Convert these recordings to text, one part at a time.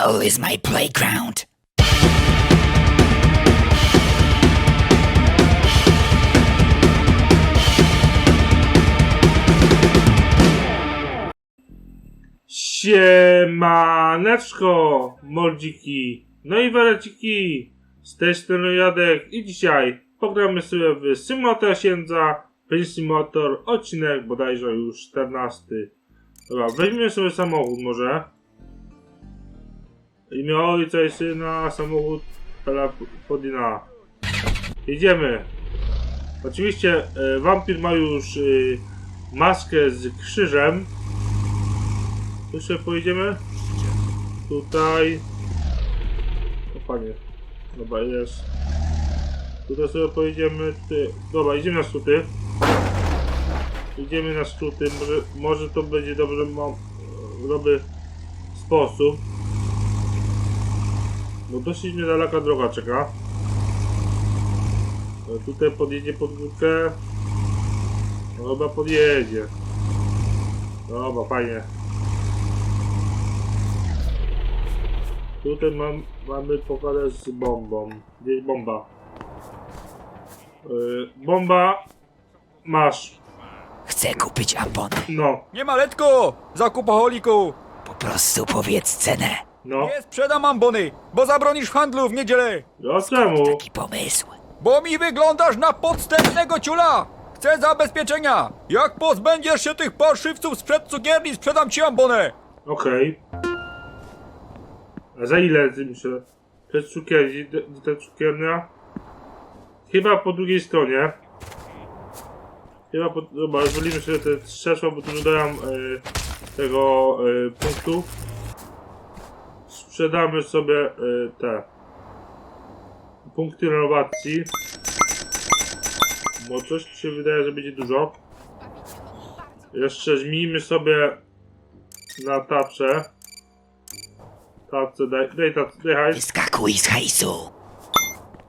Hell is my playground. Siemaneczko, mordziki, no i wareciki, z tej strony Jadek i dzisiaj pogramy sobie w Simulator Siędza, Prince Simulator, odcinek bodajże już 14. Dobra, weźmiemy sobie samochód może. Imię ojca i syna, samochód Podina. Jedziemy. Oczywiście e, wampir ma już e, maskę z krzyżem. Tu pojedziemy. Tutaj. O panie. Dobra, jest. Tutaj sobie pojedziemy. Tutaj. Dobra, idziemy na skróty. Idziemy na skróty. Może, może to będzie dobrze. Mam dobry sposób. Bo dosyć niedaleka droga czeka. No, Tutaj podjedzie pod górkę. No chyba podjedzie. Dobra, fajnie. Tutaj mam, mamy pogadę z bombą. Gdzie jest bomba? Yy, bomba. Masz. Chcę kupić ambon. No, Nie ma letko! Zakupoholiku! Po prostu powiedz cenę. No. Nie sprzedam ambony, bo zabronisz handlu w niedzielę! No czemu? Taki pomysł. Bo mi wyglądasz na podstępnego ciula! Chcę zabezpieczenia! Jak pozbędziesz się tych parszywców sprzed cukierni, sprzedam ci ambonę! Okej. A za ile ty myślę? To jest gdzie ta cukiernia? Chyba po drugiej stronie. Chyba po... Dobra, zwolimy sobie te krzesła, bo tu nie dają e, tego e, punktu. Sprzedamy sobie e, te punkty renowacji. Bo coś mi się wydaje, że będzie dużo. Jeszcze zmienimy sobie na taczę. Tacę, daj, daj tacę, daj hajs. Wyskakuj z hajsu.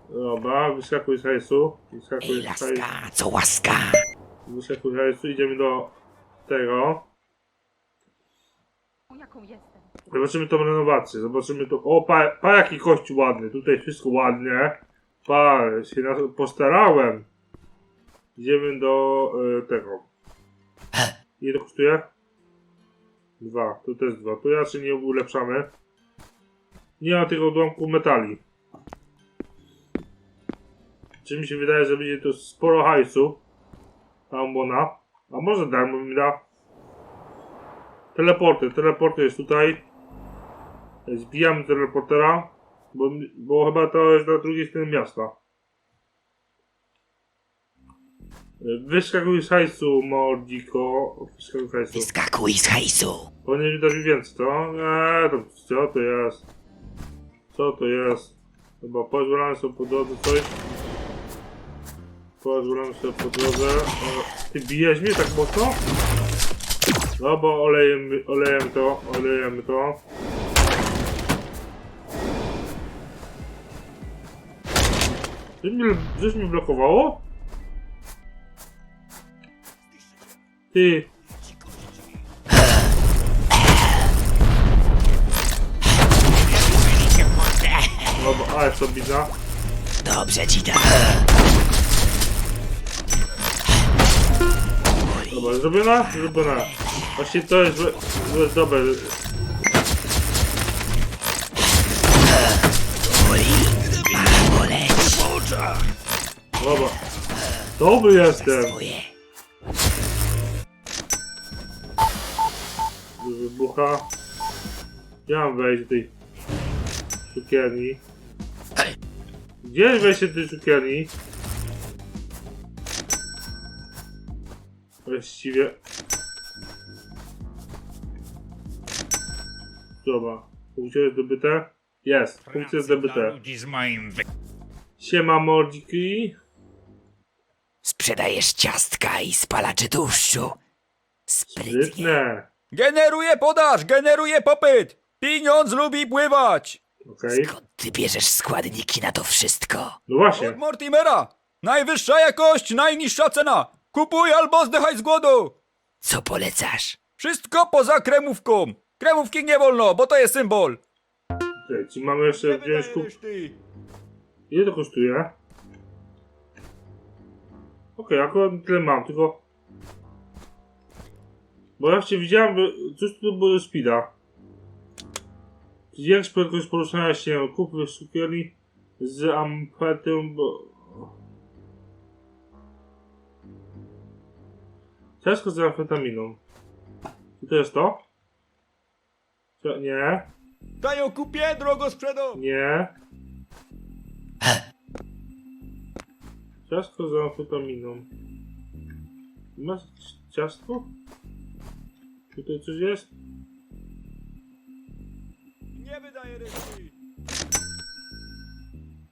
Dobra, wyskakuj z hajsu. Wyskakuj Ej, z hajsu. laska, co łaska. Wyskakuj z hajsu, idziemy do tego. jaką jestem. Zobaczymy tą renowację, zobaczymy to. O, pa, pa jaki kościół ładny, tutaj wszystko ładnie. Pa, się na, postarałem. Idziemy do y, tego. Ile to kosztuje? Dwa, tu też dwa. To raczej nie ulepszamy. Nie ma tego odłamku metali. Czy mi się wydaje, że będzie to sporo hajsu. Ambona. A może darmo mi da. Teleporty, teleporty jest tutaj. Zbijamy teleportera, bo, bo chyba to jest na drugiej stronie miasta. Wyskakuj z hajsu, mordiko. Wyskakuj z hajsu. Wyskakuj z hajsu. Powinien mi dać więcej, to? Eee, to co to jest? Co to jest? Chyba pozwolamy sobie po drodze coś. Pozwolamy sobie po drodze. O, ty bijesz mnie tak mocno? No bo olejemy, olejemy to, olejemy to. Coś mi, coś mi blokowało? Ty, no bo, ale co bida? Dobrze ci da. Dobra, zrobiona? Zrobiona. Właśnie to jest, złe- jest dobre. Dobra. Dobry jestem. Wybucha. Ja mam wejść do tej cukierni. Gdzie wejście do tej cukierni? Właściwie. Dobra. Funkcja jest zdobyte? Jest. Funkcja jest zdobyte. ludzi z moim wy... Siema mordziki. Sprzedajesz ciastka i spalacze tłuszczu. Sprytnie. Sprytne. Generuje podaż, generuje popyt! Pieniądz lubi pływać! Okej. Skąd ty bierzesz składniki na to wszystko? No właśnie. Od Mortimera! Najwyższa jakość, najniższa cena! Kupuj albo zdychaj z głodu! Co polecasz? Wszystko poza kremówką! Kremówki nie wolno, bo to jest symbol! Okej, czyli mamy jeszcze wziąć kup... reszty. Ile to kosztuje? Okej, akurat tyle mam, tylko... Bo ja właśnie widziałem, że coś tu było do speeda. Zwiększ prędkość poruszania się, kup cukierni z amfetą, bo... Ciasto z amfetaminą. I to jest to? Co? Nie, Daj ją kupię, drogo sprzedam. nie. Ciastko z amfetaminą. Masz ciastko? Tutaj coś jest? Nie wydaje reszty.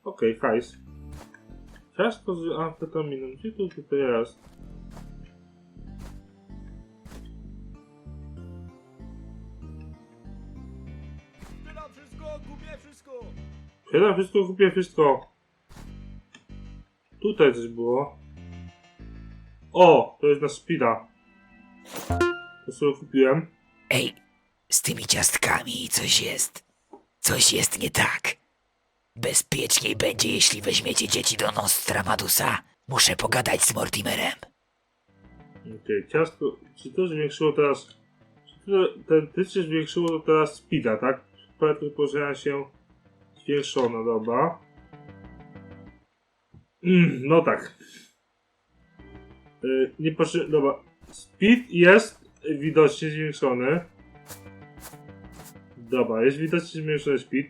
Okej, hajs. Ciastko z amfetaminą. Gdzie to tutaj jest? Sprzedam wszystko, kupię wszystko. Tutaj coś było. O! To jest na speeda. To sobie kupiłem. Ej, z tymi ciastkami coś jest. Coś jest nie tak. Bezpieczniej będzie, jeśli weźmiecie dzieci do Nostramadusa. Muszę pogadać z Mortimerem. Okej, ciastko. Czy to zwiększyło teraz. Czy to, ten tyczy zwiększyło to teraz speeda, tak? Prędkość poruszania się zwiększona, dobra. Mm, no tak. Y, nie potrze... Dobra. Speed jest widocznie zwiększony. Dobra, jest widocznie zwiększony speed.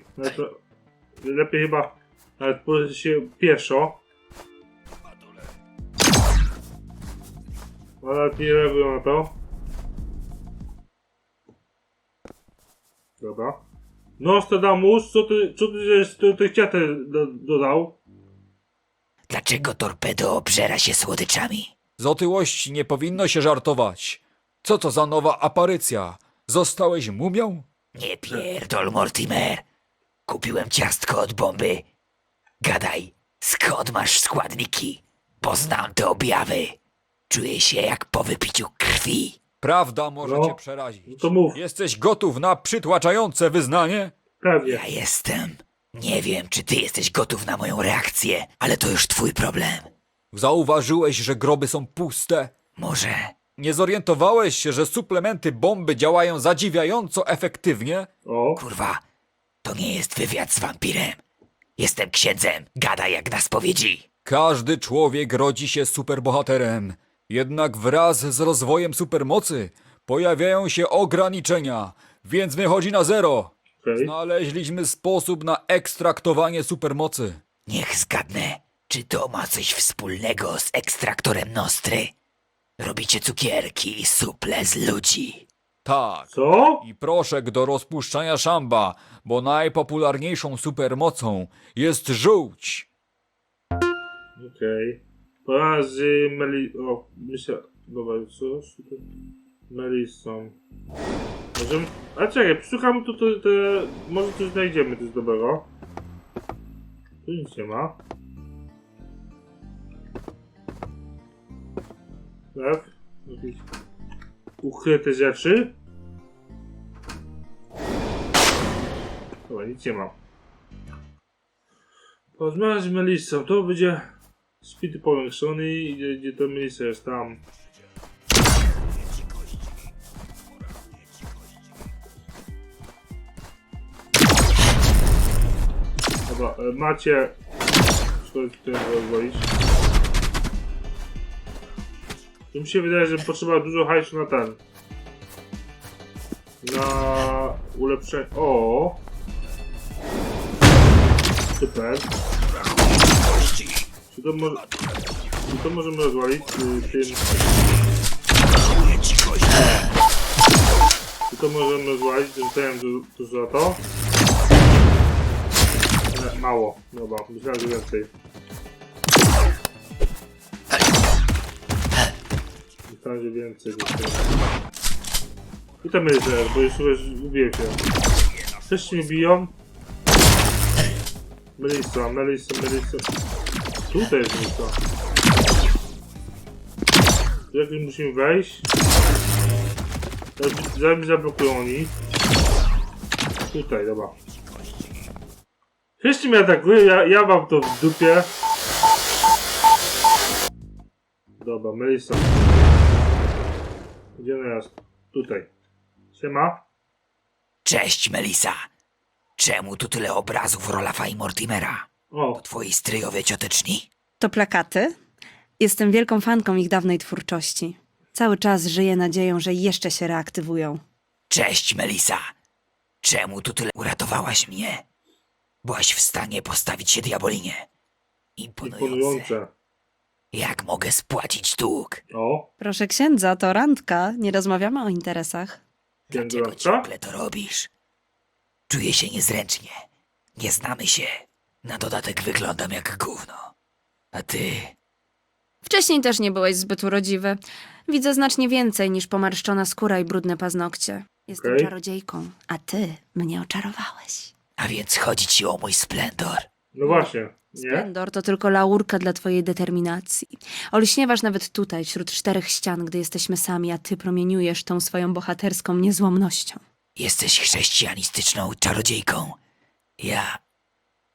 Lepiej chyba nawet się pieszo. Ale nie reagują na to. Dobra. Nostradamus, co ty, co ty żeś tu tych do, dodał? Dlaczego torpedo obżera się słodyczami? Z otyłości nie powinno się żartować. Co to za nowa aparycja? Zostałeś mumią? Nie pierdol, Mortimer. Kupiłem ciastko od bomby. Gadaj, skąd masz składniki? Poznam te objawy. Czuję się jak po wypiciu krwi. Prawda może No. cię przerazić. No to mów. Jesteś gotów na przytłaczające wyznanie? Pewnie. Ja jestem. Nie wiem, czy ty jesteś gotów na moją reakcję, ale to już twój problem. Zauważyłeś, że groby są puste? Może Nie zorientowałeś się, że suplementy bomby działają zadziwiająco efektywnie? O, Kurwa, to nie jest wywiad z wampirem. Jestem księdzem, gadaj jak na spowiedzi. Każdy człowiek rodzi się superbohaterem. Jednak wraz z rozwojem supermocy pojawiają się ograniczenia, więc wychodzi na zero. okej. Znaleźliśmy sposób na ekstraktowanie supermocy. Niech zgadnę, czy to ma coś wspólnego z ekstraktorem Nostry? Robicie cukierki i suple z ludzi. Tak. Co? I proszek do rozpuszczania szamba, bo najpopularniejszą supermocą jest żółć. Okej. Z Meli... O, myślę... Dobra, co? Melisą. Możemy... A czekaj, przeszukamy tu te. Może coś znajdziemy coś dobrego. Tu nic nie ma. Tak? Jakieś ukryte rzeczy? Dobra, nic nie ma. Porozmawiać z Melisą, to będzie speed powiększony i gdzie, to Melisa jest tam. Dobra, e, macie... Co tutaj rozwoić? Tu mi się wydaje, że potrzeba dużo hajsu na ten. Na ulepszenie... O! Super. Czy to, mo czy to możemy rozwalić y, tym... Czy to możemy rozwalić? Rzucałem du dużo za to. Nie, mało. Dobra, myślałem, że więcej. Myślałem, że więcej. I tam jest zaraz, bo już zgubiłem się. Wszyscy mnie biją. Melissa, Melissa, Melissa. Tutaj jest Melissa. Jak musimy wejść? Mi zablokują oni. Tutaj, dobra. Wszyscy mnie atakują, ja, ja mam to w dupie. Dobra, Melissa. Gdzie ona jest? Tutaj. Siema. Cześć, Melisa. Czemu tu tyle obrazów Rolafa i Mortimera? O, Twoi stryjowie cioteczni? To plakaty? Jestem wielką fanką ich dawnej twórczości. Cały czas żyję nadzieją, że jeszcze się reaktywują. Cześć, Melisa. Czemu tu tyle uratowałaś mnie? Byłaś w stanie postawić się diabolinie. Imponujące. imponujące. Jak mogę spłacić dług? O, Proszę księdza, to randka. Nie rozmawiamy o interesach. Dlaczego księdza. ciągle to robisz? Czuję się niezręcznie. Nie znamy się. Na dodatek wyglądam jak gówno. A ty... Wcześniej też nie byłeś zbyt urodziwy. Widzę znacznie więcej niż pomarszczona skóra i brudne paznokcie. Jestem Okej. czarodziejką, a ty mnie oczarowałeś. A więc chodzi ci o mój splendor. No właśnie, nie? Splendor to tylko laurka dla twojej determinacji. Olśniewasz nawet tutaj, wśród czterech ścian, gdy jesteśmy sami, a ty promieniujesz tą swoją bohaterską niezłomnością. Jesteś chrześcijanistyczną czarodziejką. Ja...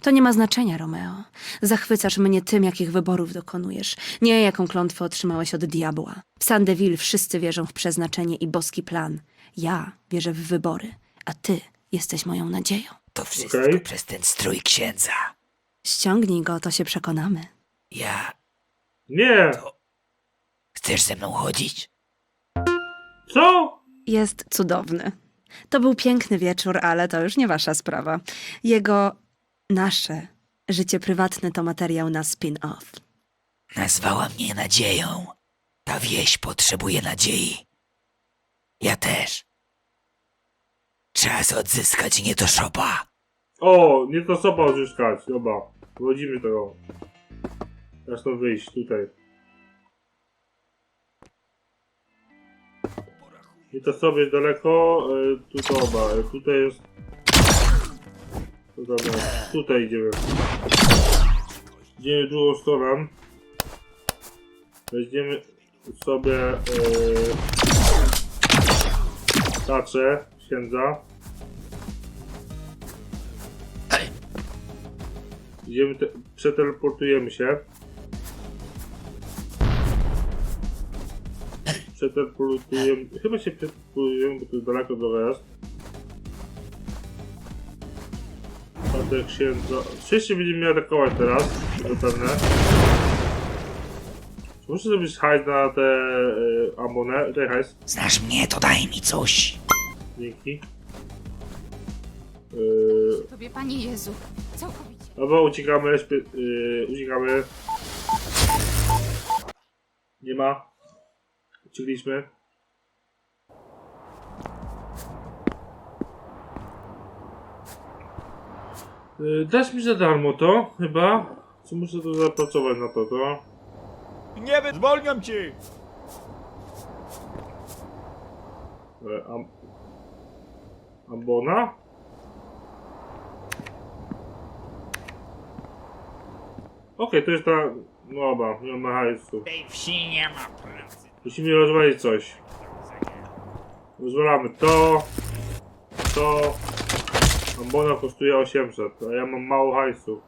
To nie ma znaczenia, Romeo. Zachwycasz mnie tym, jakich wyborów dokonujesz, nie jaką klątwę otrzymałeś od diabła. W Sandeville wszyscy wierzą w przeznaczenie i boski plan. Ja wierzę w wybory, a ty jesteś moją nadzieją. To wszystko Okej. przez ten strój księdza. Ściągnij go, to się przekonamy. Ja... Nie! Chcesz ze mną chodzić? Co? Jest cudowny. To był piękny wieczór, ale to już nie wasza sprawa. Jego, nasze życie prywatne to materiał na spin-off. Nazwała mnie nadzieją. Ta wieś potrzebuje nadziei. Ja też. Czas odzyskać nietoszopa. O, nie to sopa odzyskać. Dobra, wchodzimy tego. Teraz to wyjść tutaj. Nie to sobie daleko. y, Tu dobra, y, tutaj jest. Dobra, tutaj idziemy. Idziemy drugą stroną. Weźmiemy sobie yy, taczę księdza. Idziemy, te, przeteleportujemy się. Przeteleportujemy, chyba się przeteleportujemy, bo to jest daleko droga jest. Patek księdza. Wszyscy będziemy mnie atakować teraz, zapewne. Czy Muszę zrobić hajs na te y, ambonę. Daj hajs, znasz mnie, to daj mi coś. dzięki. Yy, Tobie, Panie Jezu, całkowicie. Dobra, uciekamy, śpie- yy, uciekamy. Nie ma. Uciekliśmy. Dasz mi za darmo to, chyba? Czy muszę to zapracować na to, to? Nie zwolniam ci! Yy, am... Ambona? Okej, to jest ta... No dobra, nie ma hajsu. tej wsi nie ma pracy. Musimy rozwalić coś. Rozwalamy to, to. Ambona kosztuje 800, a ja mam mało hajsu.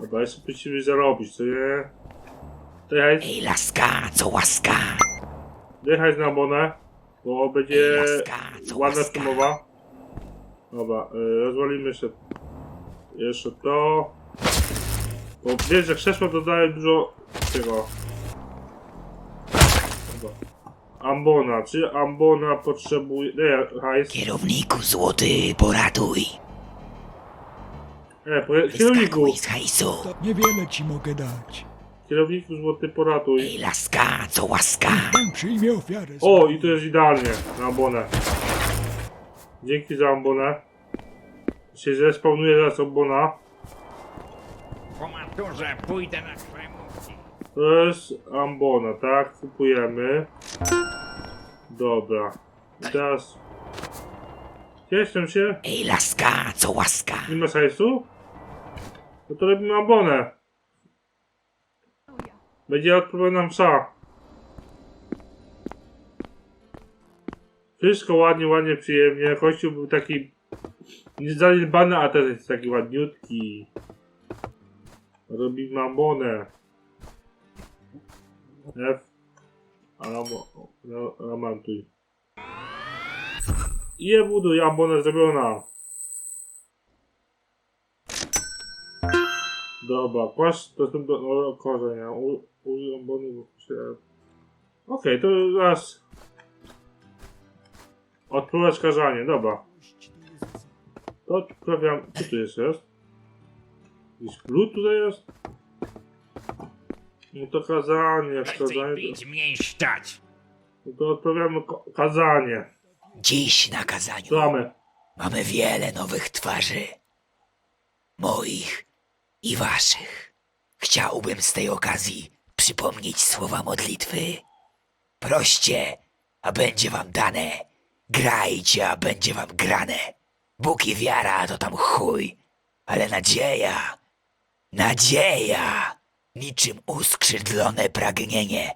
Dobra, jeszcze musimy zarobić, co nie? Daj hajs, Ej, laska, co łaska. daj hajs na ambonę, bo będzie laska, co ładna łaska. filmowa. Dobra, y, rozwalimy jeszcze, jeszcze to. Bo wiesz, że krzesła dodają dużo tego. Dobra. Ambona, czy Ambona potrzebuje... Nie, hajs. Kierowniku złoty, poratuj. Nie, po, kierowniku, Wyskakuj z hajsu. Niewiele ci mogę dać. kierowniku złoty poratuj. Ej, laska, co łaska. Pan przyjmie ofiarę. O, i to jest idealnie na Ambonę. Dzięki za Ambonę. Się zrespawnuje zaraz Ambona. Po maturze pójdę na kremówki. To jest ambona, tak? Kupujemy. Dobra. I teraz... Cieszczę się. Ej, laska, co łaska. Nie ma sensu? No to robimy ambonę. Będzie odpowiedź nam psa. Wszystko ładnie, ładnie, przyjemnie. Kościół był taki niezaniedbany, a teraz jest taki ładniutki. Robi mamonę. F. I je buduj, ambona zrobiona. Dobra, kłasz dostęp do korzenia. U- Użyj ambony, bo się... Okej, to zaraz... Odpływać karzanie, dobra. To odprawiam... Co tu jest? jest? Jakiś klucz tutaj jest? No to kazanie, Więcej kazanie... pić, mniej stać. No to odprawiamy ko- kazanie. Dziś na kazaniu Co mamy? mamy wiele nowych twarzy. Moich i waszych. Chciałbym z tej okazji przypomnieć słowa modlitwy. Proście, a będzie wam dane. Grajcie, a będzie wam grane. Bóg i wiara to tam chuj, ale nadzieja, nadzieja, niczym uskrzydlone pragnienie.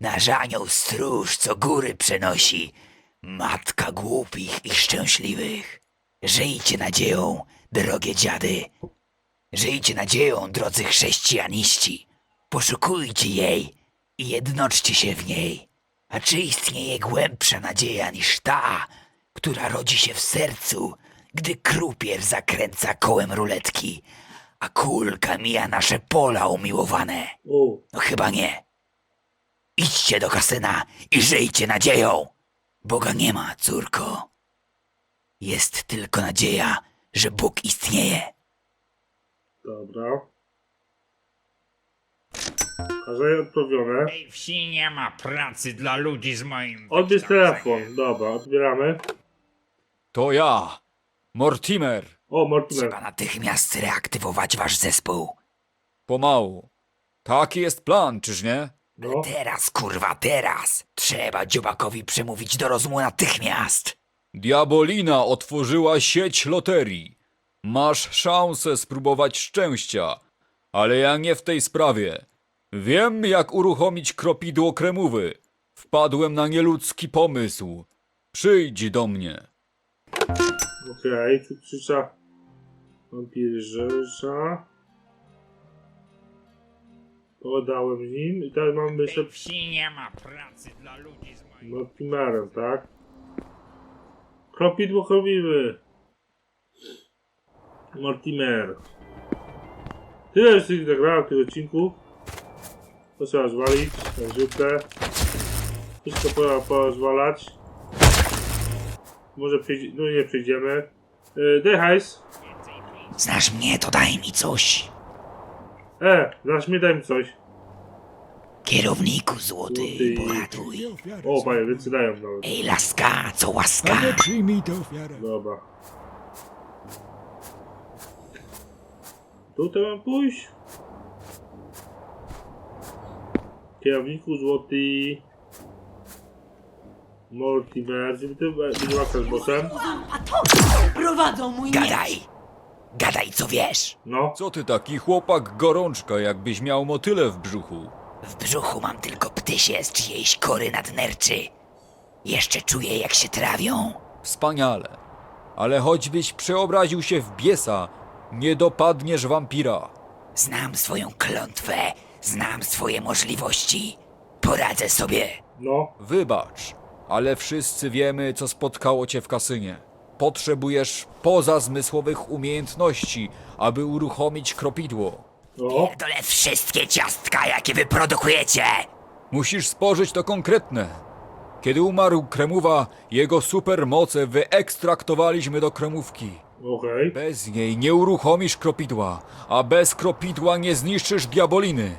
Nasz anioł stróż, co góry przenosi, matka głupich i szczęśliwych. Żyjcie nadzieją, drogie dziady. Żyjcie nadzieją, drodzy chrześcijaniści. Poszukujcie jej i jednoczcie się w niej. A czy istnieje głębsza nadzieja niż ta, która rodzi się w sercu, gdy krupier zakręca kołem ruletki, a kulka mija nasze pola umiłowane? No chyba nie. Idźcie do kasyna i żyjcie nadzieją. Boga nie ma, córko. Jest tylko nadzieja, że Bóg istnieje. dobra. Kazanie odprawione. Tej wsi nie ma pracy dla ludzi z moim Odbierz wykształceniem. telefon. Dobra, odbieramy. To ja, Mortimer. O, Mortimer. Trzeba natychmiast reaktywować wasz zespół. Pomału. Taki jest plan, czyż nie? No. Teraz, kurwa, teraz. Trzeba dziobakowi przemówić do rozumu natychmiast. Diabolina otworzyła sieć loterii. Masz szansę spróbować szczęścia, ale ja nie w tej sprawie. Wiem, jak uruchomić kropidło kremowy. Wpadłem na nieludzki pomysł. Przyjdź do mnie. Okej, tu krzycza wampirzyca. Pogadałem z nim i teraz mamy jeszcze tej wsi nie ma pracy dla ludzi z moim Mortimerem, tak? Kropidło chrobimy. Mortimer. Tyle już tych zagrałem w tym odcinku. To trzeba zwalić, jak zwykle. Wszystko trzeba porozwalać. Może przejdzie, no nie przejdziemy. Yy, daj hajs. Znasz mnie, to daj mi coś. E, znasz mnie, daj mi coś. Kierowniku złoty, Złoty. poratuj. O, panie, wycydają nawet. Ej, laska, co łaska. przyjmij tę ofiarę. Dobra. Tutaj mam pójść? Kierowniku złoty. Mortimer, żeby walka z bossem. Prowadzą mój miecz. Gadaj. Gadaj, co wiesz. No, Co ty taki chłopak gorączka, jakbyś miał motyle w brzuchu? W brzuchu mam tylko ptysie z czyjejś kory nadnerczy. Jeszcze czuję, jak się trawią. Wspaniale. Ale choćbyś przeobraził się w biesa, nie dopadniesz wampira. Znam swoją klątwę, znam swoje możliwości. Poradzę sobie. no. Wybacz, ale wszyscy wiemy, co spotkało cię w kasynie. Potrzebujesz pozazmysłowych umiejętności, aby uruchomić kropidło. Pierdolę wszystkie ciastka, jakie wyprodukujecie. Musisz spożyć to konkretne. Kiedy umarł Kremuwa, jego supermoce wyekstraktowaliśmy do kremówki. okej. Bez niej nie uruchomisz kropidła, a bez kropidła nie zniszczysz diaboliny.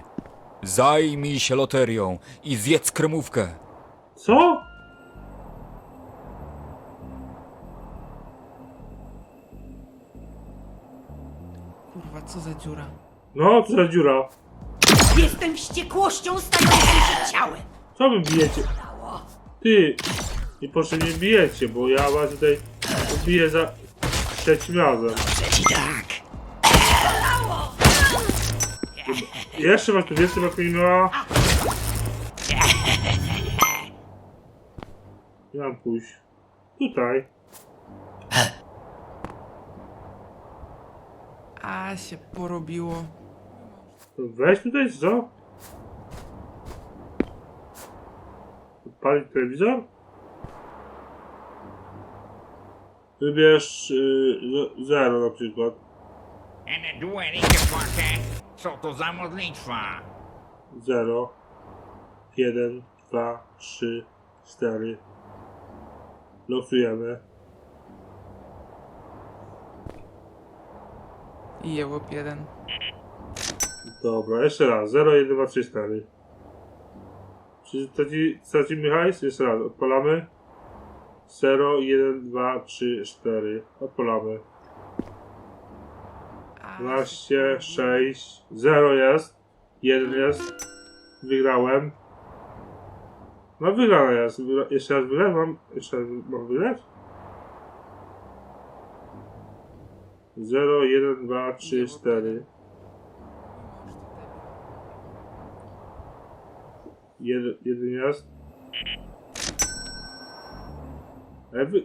Zajmij się loterią i zjedz kremówkę. Co? Co za dziura. No, co za dziura? Jestem wściekłością stającą się ciałem. Co wy bijecie? Ty, nie proszę nie bijecie, bo ja was tutaj biję za trzecim razem. Tak. Jeszcze was tu więcej miała? Nie mam pójść. Tutaj. A się porobiło. Weź tutaj, co? Odpalić telewizor? Wybierz y, ze- zero na przykład. Co to za modlitwa? 0, 1, 2, 3, 4. Losujemy. I jełop jeden. Dobra, jeszcze raz. 0, 1, 2, 3, 4. Czy straci, stracimy hajs? Jeszcze raz. Odpalamy. 0, 1, 2, 3, 4. Odpalamy. A 12, 6, 0 jest. 1 jest. Wygrałem. No wygrana jest. Wygra... Jeszcze raz wygrać? Mam... Jeszcze raz mam wygrać? 0, 1, 2, 3, 4. Jeden, jeden jest. E, wy...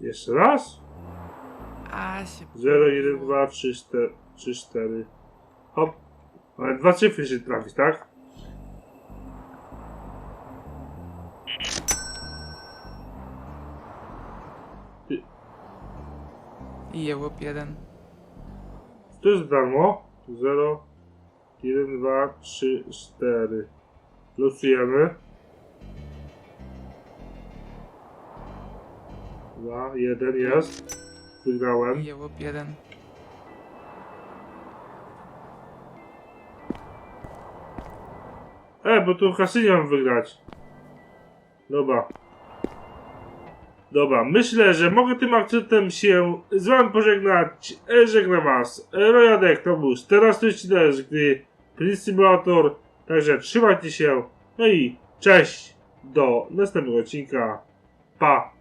Jeszcze raz? A się 0, 1, 2, 3, 4, 3, 4. Hop. Ale dwa cyfry się trafić, tak? I jełop jeden. To jest darmo. 0, 1, 2, 3, 4. Losujemy. 2, 1 jest. Wygrałem. I jełop jeden. E, bo tu kasynie mam wygrać. Dobra. Dobra, myślę, że mogę tym akcentem się z wami pożegnać. E, żegnam was. E, Rojadek to był teraz to jest też, gdy Prince Simulator. Także trzymajcie się. No i cześć. Do następnego odcinka. Pa.